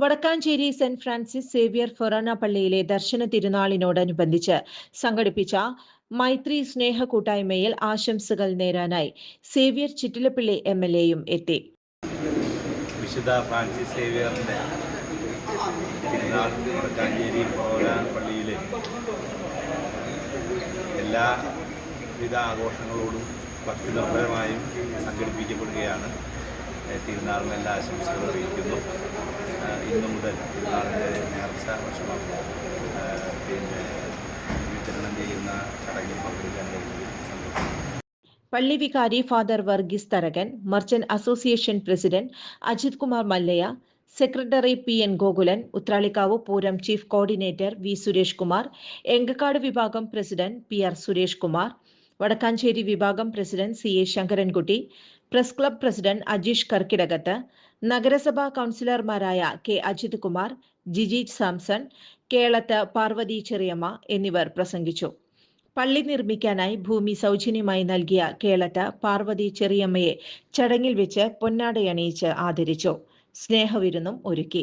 Vadakkanchery saint Francis Xavier forane പള്ളിയിലെ ദർശന തിരുനാളിനോടനുബന്ധിച്ച് സംഘടിപ്പിച്ച മൈത്രി സ്നേഹ കൂട്ടായ്മയിൽ ആശംസകൾ നേരാനായി സേവിയർ ചിറ്റിലപ്പിള്ളി എം എൽ എയും എത്തി. വിശുദ്ധ ഫ്രാൻസിസ് സേവിയറിന്റെ വടക്കാഞ്ചേരി പൗരാൻ പള്ളിയിലെ എല്ലാവിധ ആഘോഷങ്ങളോടും ഭക്തി നിർഭരമായും സംഘടിപ്പിക്കപ്പെടുകയാണ് തിരുനാളിനെല്ലാം ആശംസകളും അറിയിക്കുന്നു. ഇന്നു മുതൽ തിരുനാളിന്റെ നേർച്ച ഭക്ഷണം പിന്നെ വിതരണം ചെയ്യുന്ന ചടങ്ങിൽ പങ്കെടുക്കാൻ പള്ളി വികാരി father Varghese Tharakan merchant association president Ajith Kumar Mallaya secretary P N Gokulan Uthralikkavu Pooram chief coordinator V Suresh Kumar Engakkad വിഭാഗം president P R Suresh Kumar Vadakkanchery വിഭാഗം president C A Sankarankutty press club president Ajeesh Karkidakath നഗരസഭാ കൗൺസിലർമാരായ K Ajith Kumar Jiji Samson Kelath Parvathy Cheriyamma എന്നിവർ പ്രസംഗിച്ചു. പള്ളി നിർമ്മിക്കാനായി ഭൂമി സൗജന്യമായി നൽകിയ കേളത്ത് പാർവതി ചെറിയമ്മയെ ചടങ്ങിൽ വെച്ച് പൊന്നാടയണിയിച്ച് ആദരിച്ചു. സ്നേഹവിരുന്നും ഒരുക്കി.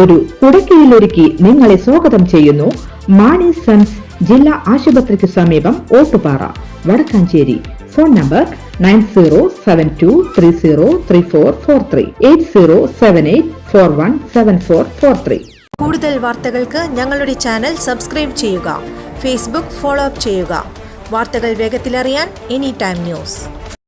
ഒരു കുടക്കീഴിലൊരുക്കി നിങ്ങളെ സ്വാഗതം ചെയ്യുന്നു. മാണി സൺസ് ജില്ലാ ആശുപത്രിക്ക് സമീപം Ottupara Vadakkanchery. Phone number nine zero seven two three zero three four four three. Eight zero seven eight four one seven four four three. കൂടുതൽ വാർത്തകൾക്ക് ഞങ്ങളുടെ ചാനൽ സബ്സ്ക്രൈബ് ചെയ്യുക. ഫേസ്ബുക്ക് ഫോളോ അപ്പ് ചെയ്യുക. വാർത്തകൾ വേഗത്തിലറിയാൻ എനി ടൈം ന്യൂസ്.